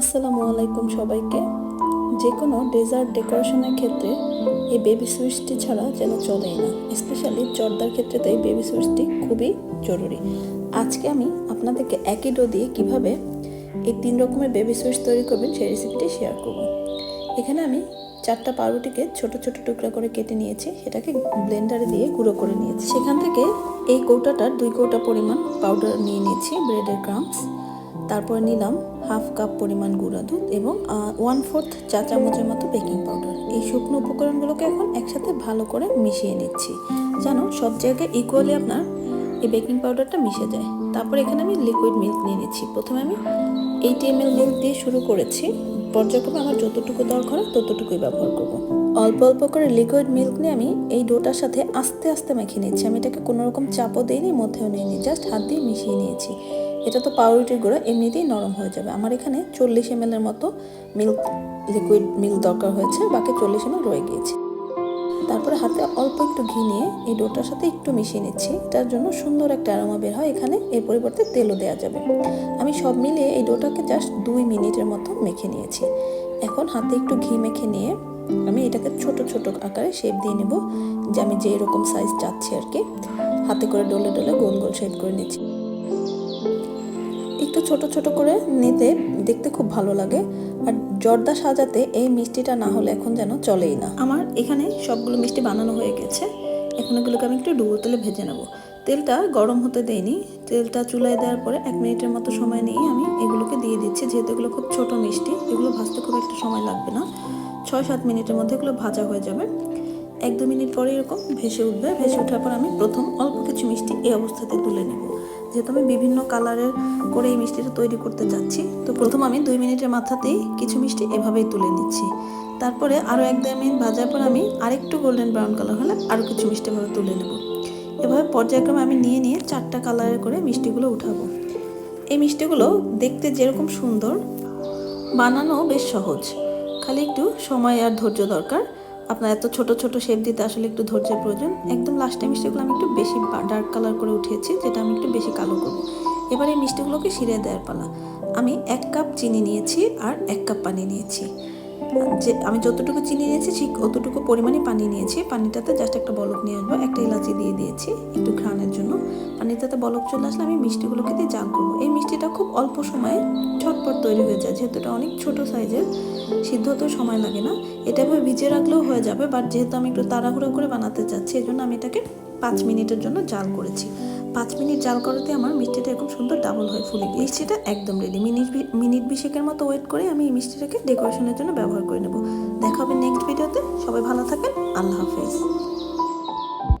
আসসালামু আলাইকুম সবাইকে। যে কোনো ডেজার্ট ডেকোরেশনের ক্ষেত্রে এই বেবি সুইচটি ছাড়া যেন চলেই না স্পেশালি জর্দার ক্ষেত্রে তো এই বেবি সুইচটি খুবই জরুরি। আজকে আমি আপনাদেরকে একই ডো দিয়ে কীভাবে এই তিন রকমের বেবি সুইচ তৈরি করবেন সেই রেসিপিটি শেয়ার করব। এখানে আমি চারটা পাউরুটিকে ছোট ছোট টুকরা করে কেটে নিয়েছি, সেটাকে ব্লেন্ডারে দিয়ে গুঁড়ো করে নিয়েছি। সেখান থেকে এই কৌটাটার দুই কৌটা পরিমাণ পাউডার নিয়ে নিয়েছি ব্রেডের ক্রামস তারপর নিলাম হাফ কাপ পরিমাণ গুঁড়া দুধ এবং ওয়ান ফোর্থ চা চামচের মতো বেকিং পাউডার এই শুকনো উপকরণগুলোকে এখন একসাথে ভালো করে মিশিয়ে নিচ্ছি। যেন সব জায়গায় ইকুয়ালি আপনার এই বেকিং পাউডারটা মিশে যায়। তারপর এখানে আমি লিকুইড মিল্ক নিয়ে নিচ্ছি। প্রথমে আমি এইটি এম এল মিল্ক দিয়ে শুরু করেছি। পর্যায়ক্রমে আমার যতটুকু দরকার ততটুকুই ব্যবহার করব। অল্প অল্প করে লিকুইড মিল্ক নিয়ে আমি এই ডোটার সাথে আস্তে আস্তে মেখে নিচ্ছি। আমি এটাকে কোনো রকম চাপও দিইনি, মধ্যেও নিইনি। জাস্ট হাত দিয়ে মিশিয়ে নিয়েছি। এটা তো পাউরুটির গুঁড়ো, এমনিতেই নরম হয়ে যাবে। আমার এখানে চল্লিশ এম এর মতো মিল্ক লিকুইড মিল্ক দরকার হয়েছে, বাকি চল্লিশ এম রয়ে গিয়েছে। তারপরে হাতে অল্প একটু ঘি নিয়ে এই ডোটার সাথে একটু মিশিয়ে নিচ্ছি। এটার জন্য সুন্দর একটা অ্যারোমা বের হয়, এখানে এর পরিবর্তে তেলও দেওয়া যাবে। আমি সব মিলিয়ে এই ডোটাকে জাস্ট দুই মিনিটের মতো মেখে নিয়েছি। এখন হাতে একটু ঘি মেখে নিয়ে আমি এটাকে ছোট ছোট আকারে শেপ দিয়ে নেব, যে আমি যে এরকম সাইজ চাচ্ছি আর কি। হাতে করে ডলে ডলে গোল গোল শেপ করে নিচ্ছি। একটু ছোট ছোট করে নিতে দেখতে খুব ভালো লাগে। আর জর্দা সাজাতে এই মিষ্টিটা না হলে এখন যেন চলেই না। আমার এখানে সবগুলো মিষ্টি বানানো হয়ে গেছে। এখন এগুলোকে আমি একটু ডুবো তেলে ভেজে নেব। তেলটা গরম হতে দেয়নি। তেলটা চুলায় দেওয়ার পরে এক মিনিটের মতো সময় নিয়ে আমি এগুলোকে দিয়ে দিচ্ছি। যেহেতু এগুলো খুব ছোট মিষ্টি, এগুলো ভাজতে খুব একটা সময় লাগবে না। ছয় সাত মিনিটের মধ্যে এগুলো ভাজা হয়ে যাবে। এক দু মিনিট পরে এরকম ভেসে উঠবে। ভেসে ওঠার পর আমি প্রথম অল্প কিছু মিষ্টি এই অবস্থাতে তুলে নেব। যেহেতু আমি বিভিন্ন কালারের করে এই মিষ্টিটা তৈরি করতে যাচ্ছি, তো প্রথম আমি দুই মিনিটের মাথাতেই কিছু মিষ্টি এভাবেই তুলে নিচ্ছি। তারপরে আরও এক দেড় মিনিট ভাজার পর আমি আরেকটু গোল্ডেন ব্রাউন কালার হলে আরও কিছু মিষ্টি এভাবে তুলে নেব। এভাবে পর্যায়ক্রমে আমি নিয়ে নিয়ে চারটা কালারের করে মিষ্টিগুলো উঠাবো। এই মিষ্টিগুলো দেখতে যেরকম সুন্দর, বানানো বেশ সহজ। খালি একটু সময় আর ধৈর্য দরকার। আপনার এত ছোট ছোট শেপ দিতে আসলে একটু ধৈর্যের প্রয়োজন। একদম লাস্টে মিষ্টিগুলো আমি একটু বেশি ডার্ক কালার করে উঠিয়েছি, যেটা আমি একটু বেশি কালো করব। এবার এই মিষ্টিগুলোকে সিরে দেওয়ার পালা। আমি এক কাপ চিনি নিয়েছি আর এক কাপ পানি নিয়েছি। যে আমি যতটুকু চিনি নিয়েছি, ঠিক অতটুকু পরিমাণে পানি নিয়েছি। পানিটাতে জাস্ট একটা বলক নিয়ে আসব একটা এলাচি দিয়ে দিয়েছি, একটু জন্য পানিটাতে বলক চলে আসলে আমি মিষ্টিগুলোকে দিয়ে জাল করব। এই মিষ্টিটা খুব অল্প সময়ে ঝটপট তৈরি হয়ে যায়, যেহেতু এটা অনেক ছোট সাইজের, সিদ্ধ হতেও সময় লাগে না। এটা এভাবে ভিজিয়ে রাখলেও হয়ে যাবে বাট যেহেতু আমি একটু তাড়াহুড়ো করে বানাতে চাচ্ছি এই জন্য আমি এটাকে পাঁচ মিনিটের জন্য জাল করেছি। পাঁচ মিনিট জাল করাতে আমার মিষ্টিটা এরকম সুন্দর ডাবল হয়ে ফুলে। মিষ্টিটা একদম রেডি মিনিট মিনিট বিশেকের মতো ওয়েট করে আমি এই মিষ্টিটাকে ডেকোরেশনের জন্য ব্যবহার করে নেব। দেখা হবে নেক্সট ভিডিওতে সবাই ভালো থাকেন। আল্লাহ হাফেজ।